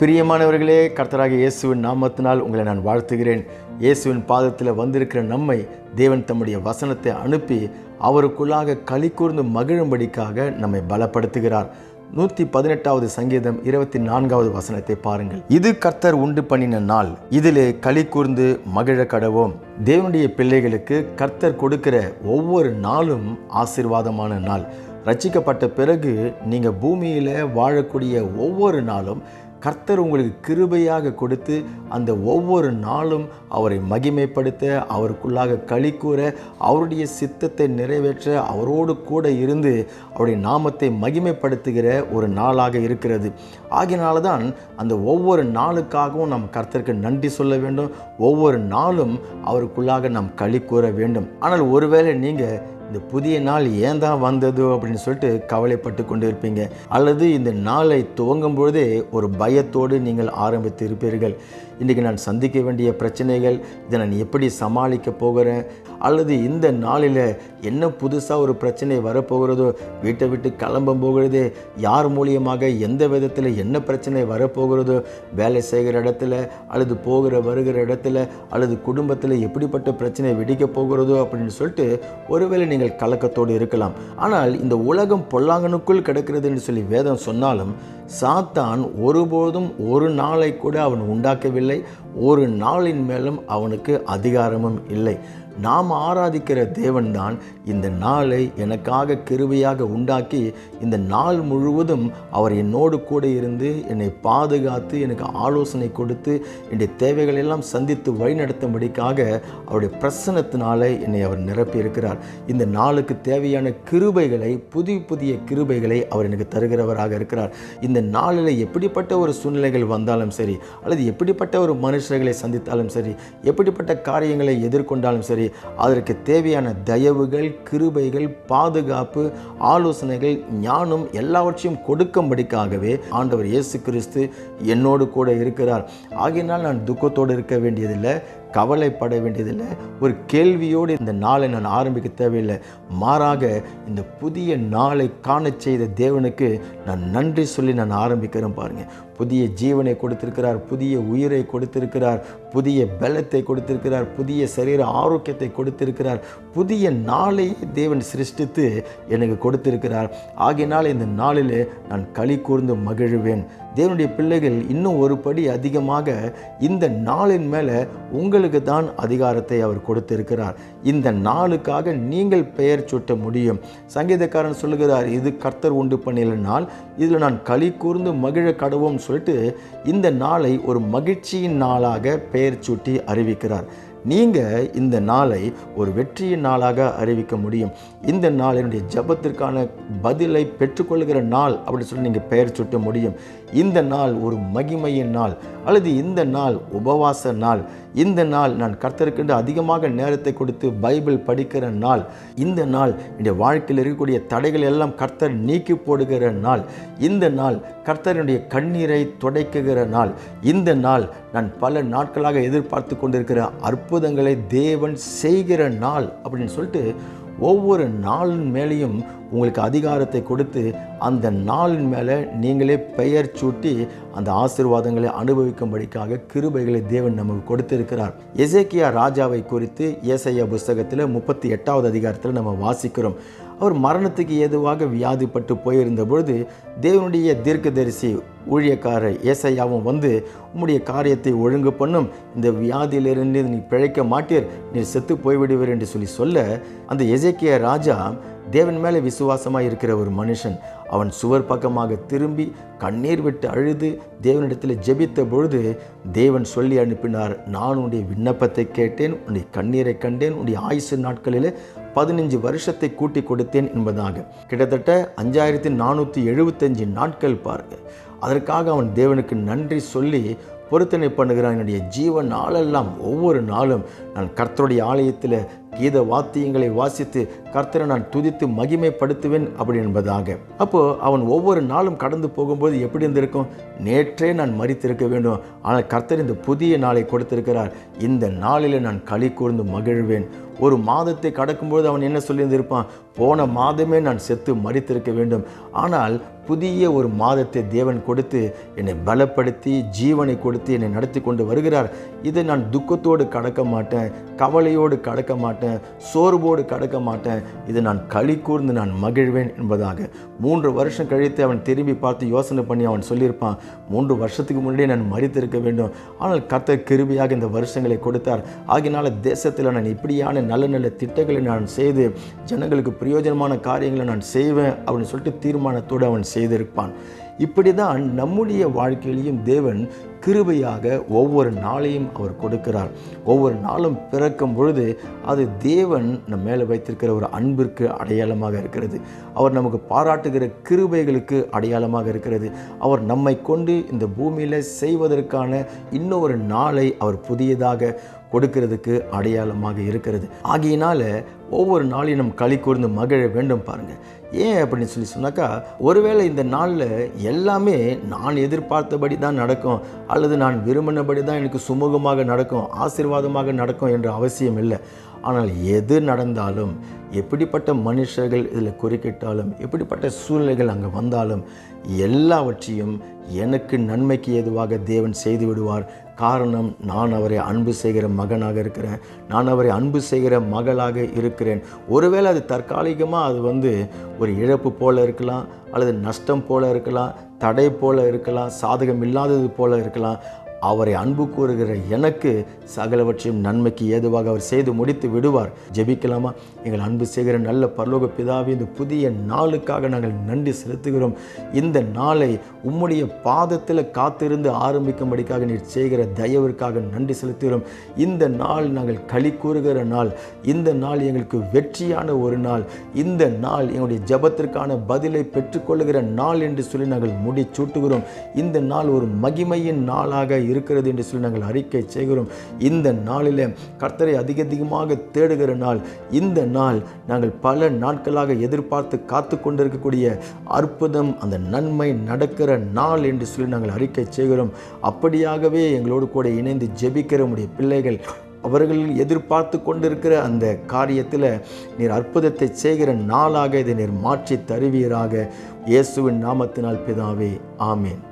பிரியமானவர்களே கர்த்தராக இயேசுவின் நாமத்தினால் உங்களை நான் வாழ்த்துகிறேன். இயேசுவின் பாதத்தில் வந்திருக்கிற நம்மை தேவன் தம்முடைய வசனத்தை அனுப்பி அவருக்குள்ளாக களி கூர்ந்து மகிழும்படிக்காக நம்மை பலப்படுத்துகிறார். நூற்றி பதினெட்டாவது சங்கீதம் இருபத்தி நான்காவது வசனத்தை பாருங்கள். இது கர்த்தர் உண்டு பண்ணின நாள். இதிலே களி கூர்ந்து மகிழ கடவோம். தேவனுடைய பிள்ளைகளுக்கு கர்த்தர் கொடுக்கிற ஒவ்வொரு நாளும் ஆசீர்வாதமான நாள். ரச்சிக்கப்பட்ட பிறகு நீங்கள் பூமியில் வாழக்கூடிய ஒவ்வொரு நாளும் கர்த்தர் உங்களுக்கு கிருபையாக கொடுத்து அந்த ஒவ்வொரு நாளும் அவரை மகிமைப்படுத்த அவருக்குள்ளாக களி கூற அவருடைய சித்தத்தை நிறைவேற்ற அவரோடு கூட இருந்து அவருடைய நாமத்தை மகிமைப்படுத்துகிற ஒரு நாளாக இருக்கிறது. ஆகினால தான் அந்த ஒவ்வொரு நாளுக்காகவும் நம் கர்த்தருக்கு நன்றி சொல்ல வேண்டும். ஒவ்வொரு நாளும் அவருக்குள்ளாக நாம் களி கூற வேண்டும். ஆனால் ஒருவேளை நீங்கள் இந்த புதிய நாள் ஏன் தான் வந்தது அப்படின்னு சொல்லிட்டு கவலைப்பட்டு கொண்டு இருப்பீங்க. அல்லது இந்த நாளை துவங்கும் பொழுதே ஒரு பயத்தோடு நீங்கள் ஆரம்பித்து இருப்பீர்கள் இன்றைக்கி நான் சந்திக்க வேண்டிய பிரச்சனைகள் இதை நான் எப்படி சமாளிக்க போகிறேன்? அல்லது இந்த நாளில் என்ன புதுசாக ஒரு பிரச்சனை வரப்போகிறதோ வீட்டை விட்டு கிளம்ப போகிறது யார் மூலியமாக எந்த விதத்தில் என்ன பிரச்சனை வரப்போகிறதோ வேலை செய்கிற இடத்துல அல்லது போகிற வருகிற இடத்துல அல்லது குடும்பத்தில் எப்படிப்பட்ட பிரச்சனை வெடிக்க போகிறதோ அப்படின்னு சொல்லிட்டு ஒருவேளை நீங்கள் கலக்கத்தோடு இருக்கலாம். ஆனால் இந்த உலகம் பொல்லாங்கனுக்குள் கிடக்கிறதுன்னு சொல்லி வேதம் சொன்னாலும் சாத்தான் ஒருபோதும் ஒரு நாளை கூட அவன் உண்டாக்கவில்லை. ஒரு நாளின் மேலும் அவனுக்கு அதிகாரமும் இல்லை. நாம் ஆராதிக்கிற தேவன்தான் இந்த நாளை எனக்காக கிருபையாக உண்டாக்கி இந்த நாள் முழுவதும் அவர் என்னோடு கூட இருந்து என்னை பாதுகாத்து எனக்கு ஆலோசனை கொடுத்து என்னுடைய தேவைகள் எல்லாம் சந்தித்து வழிநடத்தும்படிக்காக அவருடைய பிரசனத்தினால என்னை அவர் நிரப்பி இருக்கிறார் இந்த நாளுக்கு தேவையான கிருபைகளை புதிய புதிய கிருபைகளை அவர் எனக்கு தருகிறவராக இருக்கிறார். இந்த நாளில் எப்படிப்பட்ட ஒரு சூழ்நிலைகள் வந்தாலும் சரி அல்லது எப்படிப்பட்ட ஒரு மனுஷர்களை சந்தித்தாலும் சரி எப்படிப்பட்ட காரியங்களை எதிர்கொண்டாலும் சரி அதற்கு தேவையான தயவுகள் கிருபைகள் பாதுகாப்பு ஆலோசனைகள் ஞானம் எல்லாவற்றையும் கொடுக்கும்படிக்காகவே ஆண்டவர் இயேசு கிறிஸ்து என்னோடு கூட இருக்கிறார். ஆகையினால் நான் துக்கத்தோடு இருக்க வேண்டியதில்லை. கவலைப்பட வேண்டியதில்லை. ஒரு கேள்வியோடு இந்த நாளை நான் ஆரம்பிக்க தேவையில்லை. மாறாக இந்த புதிய நாளை காணச் செய்த தேவனுக்கு நான் நன்றி சொல்லி நான் ஆரம்பிக்கிறேன் பாருங்கள் புதிய ஜீவனை கொடுத்திருக்கிறார் புதிய உயிரை கொடுத்திருக்கிறார் புதிய பலத்தை கொடுத்திருக்கிறார் புதிய சரீர ஆரோக்கியத்தை கொடுத்திருக்கிறார். புதிய நாளை தேவன் சிருஷ்டித்து எனக்கு கொடுத்திருக்கிறார். ஆகினால் இந்த நாளில் நான் களி கூர்ந்து மகிழ்வேன். தேவனுடைய பிள்ளைகள் இன்னும் ஒரு படி அதிகமாக இந்த நாளின் மேலே உங்களுக்கு தான் அதிகாரத்தை அவர் கொடுத்திருக்கிறார். இந்த நாளுக்காக நீங்கள் பெயர் சுட்ட முடியும். சங்கீதக்காரன் சொல்லுகிறார் இது கர்த்தர் உண்டு பண்ணின நாள் இதில் நான் களி கூர்ந்து மகிழ கடவும் சொல்லிட்டு இந்த நாளை ஒரு மகிழ்ச்சியின் நாளாக பெயர் சூட்டி அறிவிக்கிறார். நீங்கள் இந்த நாளை ஒரு வெற்றியின் நாளாக அறிவிக்க முடியும். இந்த நாள் என்னுடைய ஜபத்திற்கான பதிலை பெற்றுக்கொள்கிற நாள் அப்படின்னு சொல்லி நீங்கள் பெயர் சுட்ட முடியும். இந்த நாள் ஒரு மகிமையின் நாள் அல்லது இந்த நாள் உபவாச நாள். இந்த நாள் நான் கர்த்தருக்கென்று அதிகமாக நேரத்தை கொடுத்து பைபிள் படிக்கிற நாள். இந்த நாள் என்னுடைய வாழ்க்கையில் இருக்கக்கூடிய தடைகள் எல்லாம் கர்த்தர் நீக்கி போடுகிற நாள். இந்த நாள் கர்த்தருடைய கண்ணீரை துடைக்குகிற நாள். இந்த நாள் நான் பல நாட்களாக எதிர்பார்த்து கொண்டிருக்கிற அற்புதங்களை தேவன் செய்கிற நாள் அப்படின்னு சொல்லிட்டு ஒவ்வொரு நாளின் மேலேயும் உங்களுக்கு அதிகாரத்தை கொடுத்து அந்த நாளின் மேலே நீங்களே பெயர் சூட்டி அந்த ஆசீர்வாதங்களை அனுபவிக்கும்படிக்காக கிருபைகளை தேவன் நமக்கு கொடுத்திருக்கிறார். எசேக்கியா ராஜாவை குறித்து ஏசையா புஸ்தகத்தில் முப்பத்தி எட்டாவது அதிகாரத்தில் நம்ம வாசிக்கிறோம். அவர் மரணத்துக்கு ஏதுவாக வியாதிப்பட்டு போயிருந்த பொழுது தேவனுடைய தீர்க்கதரிசி ஊழியக்காரர் ஏசையாவும் வந்து உம்முடைய காரியத்தை ஒழுங்கு பண்ணும். இந்த வியாதியிலிருந்து நீ பிழைக்க மாட்டீர். நீ செத்து போய்விடுவீர் என்று சொல்லி சொல்ல அந்த எஜேக்கிய ராஜா தேவன் மேலே விசுவாசமாக இருக்கிற ஒரு மனுஷன். அவன் சுவர் பக்கமாக திரும்பி கண்ணீர் விட்டு அழுது தேவனிடத்தில் ஜெபித்த பொழுது தேவன் சொல்லி அனுப்பினார். நான் உன்னுடைய விண்ணப்பத்தை கேட்டேன். உன்னுடைய கண்ணீரை கண்டேன். உன்னுடைய ஆயுசு நாட்களில் பதினஞ்சு வருஷத்தை கூட்டி கொடுத்தேன் என்பதாக. கிட்டத்தட்ட அஞ்சாயிரத்தி நானூற்றி எழுபத்தஞ்சு நாட்கள் பாருங்கள் அதற்காக அவன் தேவனுக்கு நன்றி சொல்லி பொருத்தனை பண்ணுகிறான். என்னுடைய ஜீவ நாளெல்லாம் ஒவ்வொரு நாளும் நான் கர்த்தருடைய ஆலயத்தில் கீத வாத்தியங்களை வாசித்து கர்த்தரை நான் துதித்து மகிமைப்படுத்துவேன் அப்படி என்பதாக. அப்போ அவன் ஒவ்வொரு நாளும் கடந்து போகும்போது எப்படி இருந்திருக்கும்? நேற்றே நான் மறித்திருக்க வேண்டும். ஆனால் கர்த்தர் இந்த புதிய நாளை கொடுத்திருக்கிறார். இந்த நாளில் நான் களி கூர்ந்து மகிழ்வேன். ஒரு மாதத்தை கடக்கும்போது அவன் என்ன சொல்லியிருந்திருப்பான்? போன மாதமே நான் செத்து மறித்திருக்க வேண்டும். ஆனால் புதிய ஒரு மாதத்தை தேவன் கொடுத்து என்னை பலப்படுத்தி ஜீவனை கொடுத்து என்னை நடத்தி கொண்டு வருகிறார். இதை நான் துக்கத்தோடு கடக்க மாட்டேன். கவலையோடு கடக்க மாட்டேன். சோர்வோடு கடக்க மாட்டேன். இதை நான் களி கூர்ந்து நான் மகிழ்வேன் என்பதாக. மூன்று வருஷம் கழித்து அவன் திரும்பி பார்த்து யோசனை பண்ணி அவன் சொல்லியிருப்பான் மூன்று வருஷத்துக்கு முன்னாடியே நான் மறித்திருக்க வேண்டும். ஆனால் கத்த கிருபியாக இந்த வருஷங்களை கொடுத்தார். ஆகினால தேசத்தில் நான் இப்படியான நல்ல நல்ல திட்டங்களை நான் செய்து ஜனங்களுக்கு பிரயோஜனமான காரியங்களை நான் செய்வேன் அப்படின்னு சொல்லிட்டு தீர்மானத்தோடு அவன் செய்திருப்பான். இப்படி தான் நம்முடைய வாழ்க்கையிலையும் தேவன் கிருபையாக ஒவ்வொரு நாளையும் அவர் கொடுக்கிறார். ஒவ்வொரு நாளும் பிறக்கும் பொழுது அது தேவன் நம்ம மேலே வைத்திருக்கிற ஒரு அன்பிற்கு அடையாளமாக இருக்கிறது. அவர் நமக்கு பாராட்டுகிற கிருபைகளுக்கு அடையாளமாக இருக்கிறது. அவர் நம்மை கொண்டு இந்த பூமியில் செய்வதற்கான இன்னொரு நாளை அவர் புதியதாக கொடுக்கிறதுக்கு அடையாளமாக இருக்கிறது. ஆகையினால ஒவ்வொரு நாளையும் நம் களி கூர்ந்து மகிழ வேண்டும் பாருங்கள் ஏன் அப்படின்னு சொல்லி சொன்னாக்கா ஒருவேளை இந்த நாளில் எல்லாமே நான் எதிர்பார்த்தபடி தான் நடக்கும் அல்லது நான் விரும்பினபடி தான் எனக்கு சுமூகமாக நடக்கும் ஆசீர்வாதமாக நடக்கும் என்ற அவசியம் இல்லை. ஆனால் எது நடந்தாலும் எப்படிப்பட்ட மனுஷர்கள் இதில் குறுக்கிட்டாலும் எப்படிப்பட்ட சூழ்நிலைகள் அங்கே வந்தாலும் எல்லாவற்றையும் எனக்கு நன்மைக்கு ஏதுவாக தேவன் செய்து விடுவார். காரணம் நான் அவரை அன்பு செய்கிற மகனாக இருக்கிறேன். நான் அவரை அன்பு செய்கிற மகளாக இருக்கிறேன். ஒருவேளை அது தற்காலிகமாக அது வந்து ஒரு இழப்பு போல இருக்கலாம் அல்லது நஷ்டம் போல இருக்கலாம் தடை போல இருக்கலாம் சாதகம் இல்லாதது போல இருக்கலாம். அவரை அன்பு கூறுகிற எனக்கு சகலவற்றையும் நன்மைக்கு ஏதுவாக அவர் செய்து முடித்து விடுவார். ஜெபிக்கலாமா? எங்கள் அன்பு செய்கிற நல்ல பரலோக பிதாவி இந்த புதிய நாளுக்காக நாங்கள் நன்றி செலுத்துகிறோம். இந்த நாளை உம்முடைய பாதத்தில் காத்திருந்து ஆரம்பிக்கும்படிக்காக நீர் செய்கிற தயவிற்காக நன்றி செலுத்துகிறோம். இந்த நாள் நாங்கள் களி கூறுகிற நாள் இந்த நாள் எங்களுக்கு வெற்றியான ஒரு நாள் இந்த நாள் எங்களுடைய ஜபத்திற்கான பதிலை பெற்றுக்கொள்ளுகிற நாள் என்று சொல்லி நாங்கள் முடிச்சூட்டுகிறோம் இந்த நாள் ஒரு மகிமையின் நாளாக இருக்கிறது என்று சொல்லி நாங்கள் அறிக்கை செய்கிறோம். இந்த நாளில் கர்த்தரை அதிக அதிகமாக தேடுகிற நாள் இந்த நாள் நாங்கள் பல நாட்களாக எதிர்பார்த்து காத்து கொண்டிருக்கக்கூடிய அற்புதம் அந்த நன்மை நடக்கிற நாள் என்று சொல்லி நாங்கள் அறிக்கை செய்கிறோம். அப்படியாகவே எங்களோடு கூட இணைந்து ஜெபிக்கிற உடைய பிள்ளைகள் அவர்கள் எதிர்பார்த்து கொண்டிருக்கிற அந்த காரியத்தில் நீர் அற்புதத்தை செய்கிற நாளாக இதை நீர் மாற்றி தருவீராக. இயேசுவின் நாமத்தினால் பிதாவே ஆமேன்.